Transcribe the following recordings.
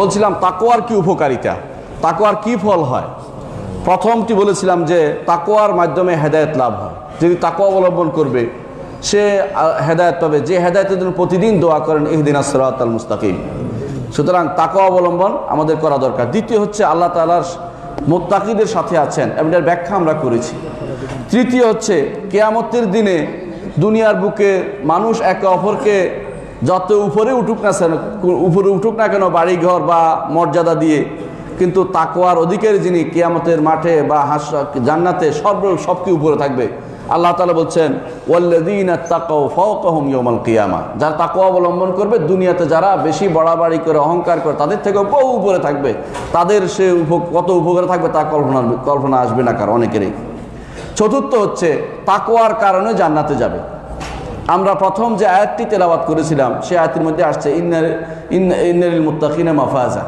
বলছিলাম তাকোয়ার কি উপকারিতা? তাকোয়ার কি ফল হয়? প্রথমটি বলেছিলাম যে তাকোয়ার মাধ্যমে হেদায়েত লাভ হয়। যদি তাকোয়া অবলম্বন করবে, সে হেদায়েত পাবে। যে হেদায়েতের জন্য প্রতিদিন দোয়া করেন, ইহদিন আসরাত আল মুস্তাকিম। সুতরাং তাকোয়া অবলম্বন আমাদের করা দরকার। দ্বিতীয় হচ্ছে, আল্লাহ তালার মোত্তাকিদের সাথে আছেন, এবং এটার ব্যাখ্যা আমরা করেছি। তৃতীয় হচ্ছে, কেয়ামতের দিনে দুনিয়ার বুকে মানুষ একে অপরকে যত উপরে উঠুক না উপরে উঠুক না কেন বাড়ি ঘর বা মর্যাদা দিয়ে, কিন্তু তাকোয়ার অধিকারী যিনি কিয়ামতের মাঠে বা হাস, জান্নাতে সর্ব, সবকি উপরে থাকবে, আল্লাহ তালা বলছেন ওয়াল্লাদিন তাকাও কিয়ামা যারা তাকওয়া অবলম্বন করবে, দুনিয়াতে যারা বেশি বাড়াবাড়ি করে, অহংকার করে, তাদের থেকে বহু উপরে থাকবে। তাদের সে কত উপকারে থাকবে তা কল্পনা কল্পনা আসবে না কার, অনেকেরই। চতুর্থ হচ্ছে তাকোয়ার কারণে জান্নাতে যাবে। আমরা প্রথম যে আয়াতটি তেলাওয়াত করেছিলাম, সেই আয়াতের মধ্যে আসছে, ইন্নার, ইন- ইন্নারিল মুত্তাকিনা মাফাজা।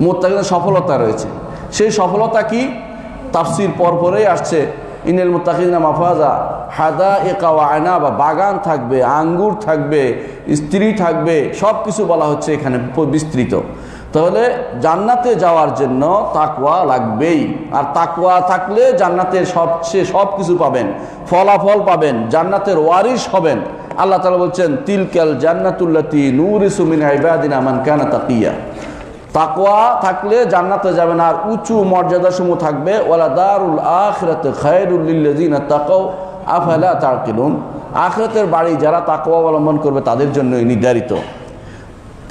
মুত্তাকিনের সফলতা রয়েছে। সেই সফলতা কি? তাফসির পর পরেই আসছে ইন্নাল মুত্তাকিনা মাফাজা। হাদা একা আয়না বা বাগান থাকবে, আঙ্গুর থাকবে, স্ত্রী থাকবে সব কিছু বলা হচ্ছে এখানে বিস্তৃত। তাহলে জান্নাতে যাওয়ার জন্য তাকওয়া লাগবেই। আর তাকওয়া থাকলে জান্নাতের সবচেয়ে সব কিছু পাবেন, ফলাফল পাবেন, জান্নাতের ওয়ারিশ হবেন। আল্লাহ তালা বলছেন, তিলকাল জান্নাতুল্লাতি নূর ইসুমিন ইবাদিন আমান কানা তাকিয়া। তাকোয়া থাকলে জান্নাতে যাবেন আর উঁচু মর্যাদা সমূহ থাকবে। ওলা দারুল আখরাতে খায়রুল লিল্লাযিনা তাকাও আফালা তাকিলুন আখরাতের বাড়ি যারা তাকোয়া অবলম্বন করবে তাদের জন্যই নির্ধারিত।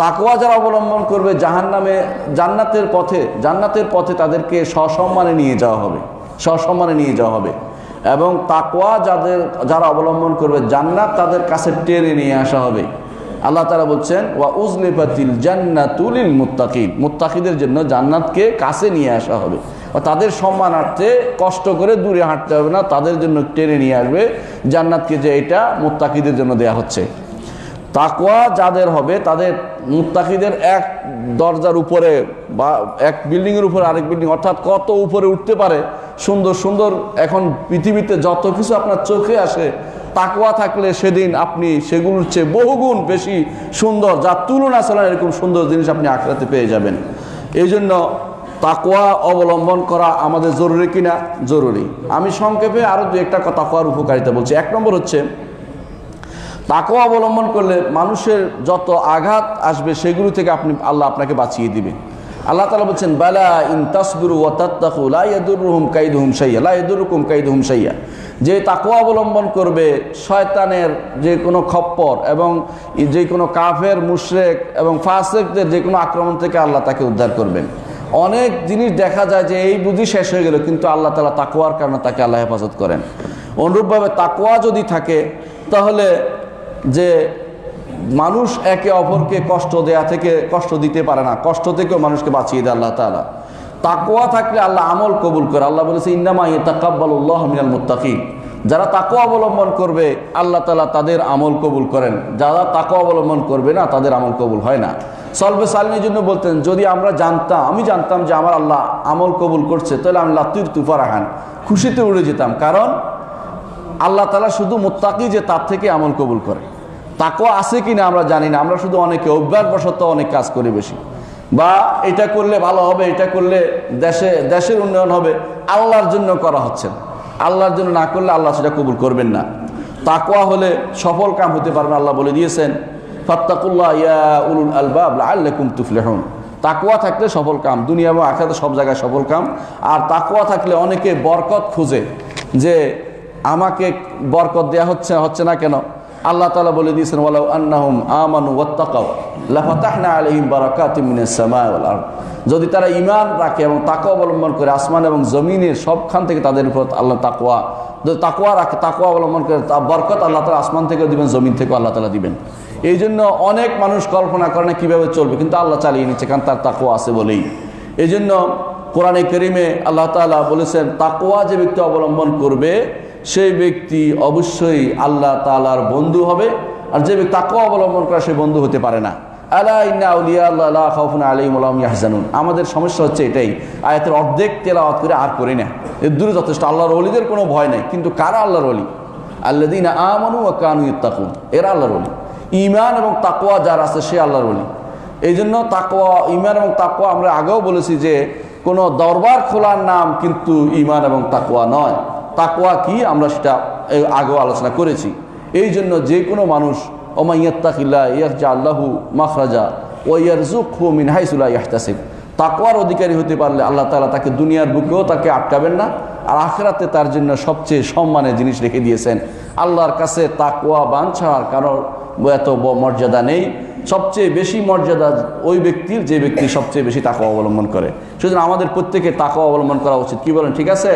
তাকোয়া যারা অবলম্বন করবে জাহান নামে জান্নাতের পথে জান্নাতের পথে তাদেরকে সসম্মানে নিয়ে যাওয়া হবে, সসম্মানে নিয়ে যাওয়া হবে। এবং তাকোয়া যাদের, যারা অবলম্বন করবে জান্নাত তাদের কাছে টেনে নিয়ে আসা হবে। আল্লাহ তারা বলছেন, ওয়া উজলিফাতিল জান্নাতুলিল মুত্তাকিন। মুত্তাকিদের জন্য জান্নাতকে কাছে নিয়ে আসা হবে। তাদের সম্মানার্থে কষ্ট করে দূরে হাঁটতে হবে না, তাদের জন্য টেনে নিয়ে আসবে। জান্নাতকে যে এটা মুত্তাকিদের জন্য দেয়া হচ্ছে। তাকওয়া যাদের হবে, তাদের মুত্তাকিদের এক দরজার উপরে বা এক বিল্ডিংয়ের উপরে আরেক বিল্ডিং অর্থাৎ কত উপরে উঠতে পারে সুন্দর সুন্দর এখন পৃথিবীতে যত কিছু আপনার চোখে আসে, তাকওয়া থাকলে সেদিন আপনি সেগুলোর চেয়ে বহুগুণ বেশি সুন্দর যার তুলনা ছাড়া এরকম সুন্দর জিনিস আপনি আঁকড়াতে পেয়ে যাবেন। এই জন্য তাকওয়া অবলম্বন করা আমাদের জরুরি কিনা? জরুরি। আমি সংক্ষেপে আরও দু একটা কথা তাকওয়ার উপকারিতা বলছি। এক নম্বর হচ্ছে, তাকওয়া অবলম্বন করলে মানুষের যত আঘাত আসবে, সেগুলো থেকে আপনি আল্লাহ আপনাকে বাঁচিয়ে দিবে আল্লাহ তালা বলছেন, বালা ইন তাসবিরু ওয়া তাত্তাকু লা ইয়াদুররুহুম কাইদুহুম শাইয়া। লা ইয়াদুররুকুম কাইদুহুম শাইয়া। যে তাকওয়া অবলম্বন করবে, শয়তানের যে কোনো খপ্পর এবং যে কোনো কাফের, মুশরেক এবং ফাসেকদের যে কোনো আক্রমণ থেকে আল্লাহ তাকে উদ্ধার করবেন। অনেক জিনিস দেখা যায় যে এই বুঝি শেষ হয়ে গেল, কিন্তু আল্লাহ তালা তাকওয়ার কারণে তাকে আল্লাহ হেফাজত করেন। অনুরূপভাবে তাকওয়া যদি থাকে, তাহলে যে মানুষ একে অপরকে কষ্ট দেয়া থেকে, কষ্ট দিতে পারে না। কষ্ট থেকেও মানুষকে বাঁচিয়ে দেয় আল্লাহ তালা তাকোয়া থাকলে আল্লাহ আমল কবুল করে। আল্লাহ বলেছে ইন্দামা তাকাব্বাল্লাহ মিনাল মুত্তাকিন। যারা তাকোয়া অবলম্বন করবে, আল্লাহ তালা তাদের আমল কবুল করেন। যারা তাকোয়া অবলম্বন করবে না, তাদের আমল কবুল হয় না। সলবে সালিমের জন্য বলতেন, যদি আমরা জানতাম, আমি জানতাম যে আমার আল্লাহ আমল কবুল করছে, তাহলে আমি লাতির তুফারাহান খুশিতে উড়ে যেতাম। কারণ আল্লাহ তালা শুধু মোত্তাকি যে তার থেকে আমল কবুল করে। তাকও আছে কি না আমরা জানি না। আমরা শুধু অনেকে অভ্যাসবশত অনেক কাজ করি বেশি। বা এটা করলে ভালো হবে, এটা করলে দেশে, দেশের উন্নয়ন হবে, আল্লাহর জন্য করা হচ্ছে না। আল্লাহর জন্য না করলে আল্লাহ সেটা কবুল করবেন না। তাকওয়া হলে সফল কাম হতে পারবেন আল্লাহ বলে দিয়েছেন, ফাত্তাকুল্লাহ ইয়া উলুল আলবাব আল্লাকুম তুফলেহন। তাকুয়া থাকলে সফল কাম, দুনিয়া এবং আখাতে সব জায়গায় সফল কাম। আর তাকুয়া থাকলে অনেকে বরকত খুঁজে যে আমাকে বরকত দেয়া হচ্ছে হচ্ছে না কেন? আল্লাহ তালা বলে দিয়েছেন, ওয়ালাউ আন্নাহুম আমানু ওয়াত্তাকাও লাফাতাহনা আলাইহিম বারাকাতিম মিনাস সামাই ওয়াল আরদ। যদি তারা ইমান রাখে এবং তাকওয়া অবলম্বন করে, আসমান এবং জমিনের সবখান থেকে তাদের উপর আল্লাহ তাকওয়া, যদি তাকওয়া রাখে, তাকওয়া অবলম্বন করে তা বরকত আল্লাহ তালা আসমান থেকেও দিবেন, জমিন থেকেও আল্লাহ তালা দিবেন। এই জন্য অনেক মানুষ কল্পনা করে না কীভাবে চলবে, কিন্তু আল্লাহ চালিয়ে নিচ্ছে, কারণ তার তাকওয়া আছে বলেই। এই জন্য কোরআনে করিমে আল্লাহ তালা বলেছেন, তাকওয়া যে ব্যক্তি অবলম্বন করবে সেই ব্যক্তি অবশ্যই আল্লাহ তালার বন্ধু হবে, আর যে ব্যক্তি তাকওয়া অবলম্বন করে সে বন্ধু হতে পারে না। আমাদের সমস্যা হচ্ছে এটাই, আয়াতের অর্ধেক তেলাওয়াত করে আর করি না। এর দূরে যথেষ্ট, আল্লাহর ওলিদের কোনো ভয় নেই, কিন্তু কারা আল্লাহর ওলি? আল্লাদিন আমানু ও কানু ইত্তাকুন, এরা আল্লাহর ওলি। ইমান এবং তাকওয়া যার আছে সে আল্লাহর ওলি। এই জন্য তাকোয়া ইমান এবং তাকোয়া আমরা আগেও বলেছি যে কোনো দরবার খোলার নাম কিন্তু ইমান এবং তাকোয়া নয়। তাকোয়া কি? আমরা সেটা আগেও আলোচনা করেছি। এই জন্য যে কোনো মানুষ ওমাইয়াত্তাকিল্লা ইয়াকজা আল্লাহু মাখরাজা ও ইয়ারজুক হু মিন হাইসুল্লাহ ইয়াহতাসিব। তাকওয়ার অধিকারী হতে পারলে আল্লাহ তালা তাকে দুনিয়ার বুকেও তাকে আটকাবেন না, আর আখেরাতে তার জন্য সবচেয়ে সম্মানের জিনিস রেখে দিয়েছেন। আল্লাহর কাছে তাকওয়া বাঞ্ছার কারণ এত মর্যাদা নেই। সবচেয়ে বেশি মর্যাদা ওই ব্যক্তির, যে ব্যক্তি সবচেয়ে বেশি তাকওয়া অবলম্বন করে। সুতরাং আমাদের প্রত্যেকে তাকওয়া অবলম্বন করা উচিত। কি বলেন, ঠিক আছে?